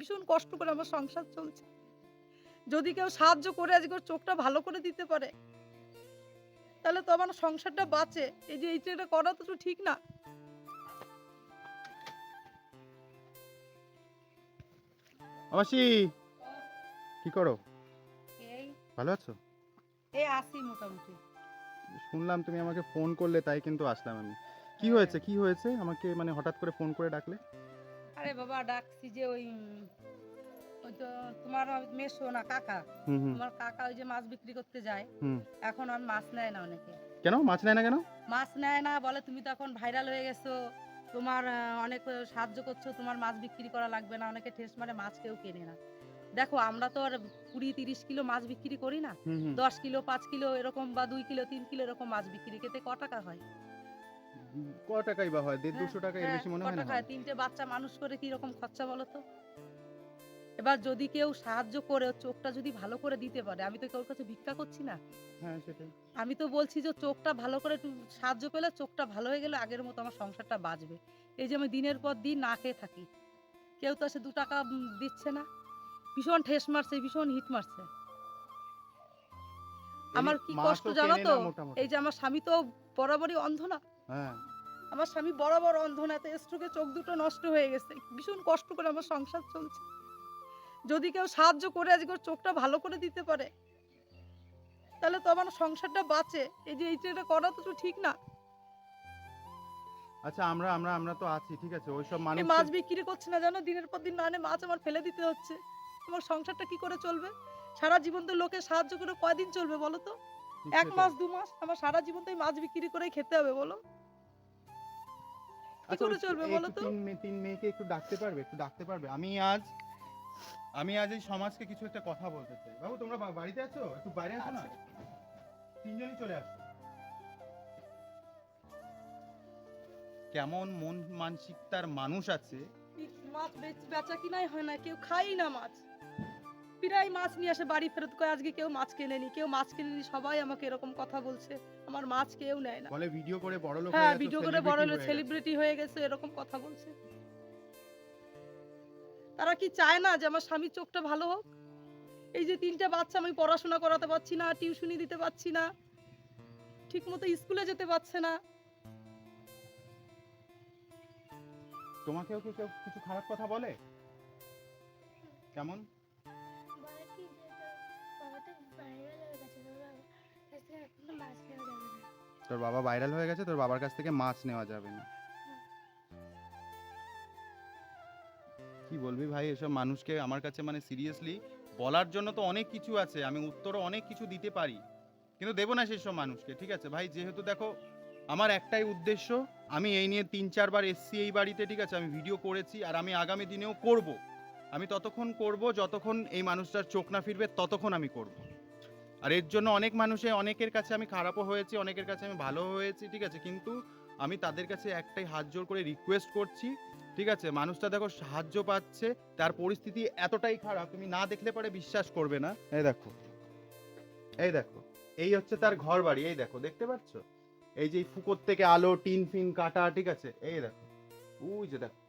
ভীষণ কষ্ট করে আমার সংসার চলছে। যদি কেউ সাহায্য করে আজকে ওর চোখটা ভালো করে দিতে পারে তাহলে তো আমার সংসারটা বাঁচে। এই যে এইটা করা তো ঠিক না। কি করো? এই। ভালো আছো? এই আসি মোটামুটি। শুনলাম তুমি আমাকে ফোন করলে তাই কিন্তু আসলাম আমি। কি হয়েছে? কি হয়েছে? আমাকে মানে হঠাৎ করে ফোন করে ডাকলে? আরে বাবা ডাকছি যে ওই ওই তো তোমার মেশো না কাকা? তোমার কাকা ওই যে মাছ বিক্রি করতে যায়। এখন আর মাছ নেয় না অনেকে। কেন? মাছ নেয় না কেন? মাছ নেয় না বলে তুমি তো এখন ভাইরাল হয়ে গেছো। তোমার অনেক সাহায্য করছ তোমার মাছ বিক্রি করা লাগবে না। অনেকে ঠেস মারে মাছ কেউ কেনে না। দেখো আমরা তো আর কুড়ি তিরিশ কিলো মাছ বিক্রি করি না। দশ কিলো পাঁচ কিলো এরকম বা দুই কিলো তিন কিলো এরকম মাছ বিক্রি খেতে ক টাকা হয়? ক টাকাই বা হয়? দেড় হ্যাঁ, দুশো টাকা এর হ্যাঁ, বেশি মনে হয় না তিনটে বাচ্চা মানুষ করে কি রকম খরচা বলো তো এবার যদি কেউ সাহায্য করে চোখটা যদি ভালো করে দিতে পারে আমি তো কারোর কাছে ভিক্ষা করছি না। হ্যাঁ সেটাই। আমি তো বলছি যে চোখটা ভালো করে একটু সাহায্য পেলে চোখটা ভালো হয়ে গেলে আগের মতো আমার সংসারটা বাঁচবে। এই যে আমি দিনের পর দিন না খেয়ে থাকি কেউ তো এসে দু টাকা দিচ্ছে না। ভীষণ ঠেস মারছে ভীষণ হিট মারছে। আমার কি কষ্ট জানো তো? এই যে আমার স্বামী তো বরাবরই অন্ধ না? হ্যাঁ। আমার স্বামী বরাবর অন্ধ না তো স্ট্রোকে চোখ দুটো নষ্ট হয়ে গেছে। ভীষণ কষ্ট করে আমার সংসার চলছে। যদি কেউ সাহায্য করে আজকে চোখটা ভালো করে দিতে পারে তাহলে তো আমার সংসারটা বাঁচে। এই যে এইটা করা তো ঠিক না। আচ্ছা আমরা আমরা আমরা তো আছি ঠিক আছে? ওইসব এই মানুষ মাছ বিক্রি করছে না জানো? দিনের পর দিন না মাছ আমার ফেলে দিতে হচ্ছে। আমার সংসারটা কি করে চলবে? সারা জীবন তো লোকে সাহায্য করে কয়দিন চলবে বলো তো? এক মাস দু মাস আমার সারা জীবন তো মাছ বিক্রি করেই খেতে হবে বলো? কি করে চলবে বলো তো? তিন মেয়ে তিন মেয়েকে একটু ডাকতে পারবে একটু ডাকতে পারবে। আমি আজ আমি আজ এই সমাজকে কিছু একটা কথা বলতে চাই। বাবু তোমরা বা- বাড়িতে আছো? একটু বাইরে আসো না? তিনজনই চলে আসো। কেমন মন মানসিকতার মানুষ আছে। মাছ বেচ- বেচা কিনাই হয় না কেউ খাই না মাছ। প্রায় মাছ নিয়ে আসে বাড়ি ফেরত করে আজকে কেউ মাছ কেনেনি কেউ মাছ কেনেনি সবাই আমাকে এরকম কথা বলছে। আমার মাছ কেউ নেয় না। বলে ভিডিও করে বড় লোক হ্যাঁ ভিডিও করে বড় লোক সেলিব্রিটি হয়ে গেছে এরকম কথা বলছে। তারা কি চায় না যে আমার স্বামীর চোখটা ভালো হোক? এই যে তিনটা বাচ্চা আমি পড়াশোনা করাতে পারছি না টিউশনি দিতে পারছি না ঠিক মতো স্কুলে যেতে পারছে না। তোমাকেও কি কেউ কিছু খারাপ কথা বলে? কেমন? তোর বাবা ভাইরাল হয়ে গেছে, তোর বাবার কাছ থেকে মাছ নেওয়া যাবে না। কি বলবি ভাই, এসব মানুষকে আমার কাছে মানে সিরিয়াসলি বলার জন্য তো অনেক কিছু আছে, আমি উত্তরও অনেক কিছু দিতে পারি। কিন্তু দেবো না সেসব মানুষকে, ঠিক আছে? ভাই, যেহেতু দেখো, আমার একটাই উদ্দেশ্য, আমি এই নিয়ে তিন চারবার এসছি এই বাড়িতে, ঠিক আছে? আমি ভিডিও করেছি আর আমি আগামী দিনেও করব। আমি ততক্ষণ করব, যতক্ষণ এই মানুষটার চোখ না ফিরবে, ততক্ষণ আমি করব। আর এর জন্য অনেক মানুষে অনেকের কাছে আমি খারাপও হয়েছি, অনেকের কাছে আমি ভালো হয়েছি, ঠিক আছে? কিন্তু আমি তাদের কাছে একটাই হাত জোর করে রিকোয়েস্ট করছি, ঠিক আছে? মানুষটা দেখো সাহায্য পাচ্ছে, তার পরিস্থিতি এতটাই খারাপ, তুমি না দেখলে পরে বিশ্বাস করবে না। এই দেখো এই দেখো, এই হচ্ছে তার ঘর বাড়ি এই দেখো, দেখতে পাচ্ছ? এই যে ফুকোর থেকে আলো টিন ফিন কাটা, ঠিক আছে? এই দেখো, ওই যে দেখো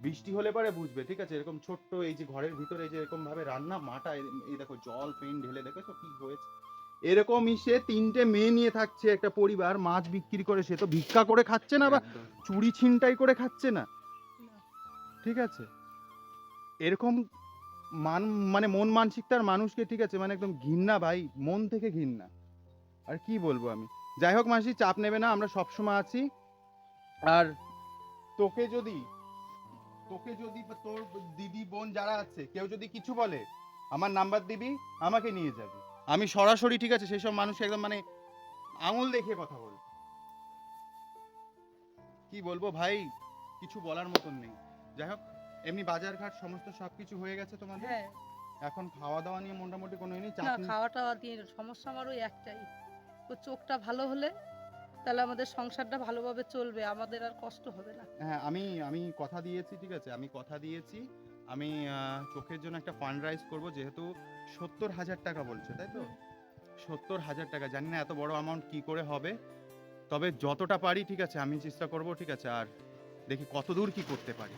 বৃষ্টি হলে পরে বুঝবে ঠিক আছে? এরকম ছোট্ট এই যে ঘরের ভিতরে এই যে এরকম ভাবে রান্না মাটা এই- এই দেখো জল পেন ঢেলে দেখেছ কি হয়েছে। এরকমই সে তিনটে মেয়ে নিয়ে থাকছে একটা পরিবার মাছ বিক্রি করে সে তো ভিক্ষা করে খাচ্ছে না বা চুরি ছিনতাই করে খাচ্ছে না। ঠিক আছে? এরকম মান মানে মন মানসিকতার মানুষকে ঠিক আছে মানে একদম ঘৃণা ভাই মন থেকে ঘৃণা। আর কি বলব আমি? যাই হোক মাসি চাপ নেবে না আমরা সবসময় আছি। আর তোকে যদি তোকে যদি তোর দিদি বোন যারা আছে কেউ যদি কিছু বলে আমার নাম্বার দিবি আমাকে নিয়ে যাবি। আমি সরাসরি ঠিক আছে সেই সব মানুষকে একদম মানে আঙুল দেখিয়ে কথা বলব কি বলব ভাই? কিছু বলার মতন নেই। যাই হোক এমনি বাজার ঘাট সমস্ত সবকিছু হয়ে গেছে তোমাদের? হ্যাঁ। এখন খাওয়া দাওয়া নিয়ে মোটামুটি কোনো ইয়ে নেই? না খাওয়া টাওয়া দিয়ে সমস্যা আমার ওই একটাই। ও চোখটা ভালো হলে তাহলে আমাদের সংসারটা ভালোভাবে চলবে, আমাদের আর কষ্ট হবে না। হ্যাঁ আমি আমি কথা দিয়েছি, ঠিক আছে? আমি কথা দিয়েছি। আমি চোখের জন্য একটা ফান্ড রাইজ করব, যেহেতু সত্তর হাজার টাকা বলছে, তাই তো? সত্তর হাজার টাকা, জানি না এত বড় অ্যামাউন্ট কি করে হবে। তবে যতটা পারি, ঠিক আছে, আমি চেষ্টা করব, ঠিক আছে? আর দেখি কত দূর কি করতে পারি।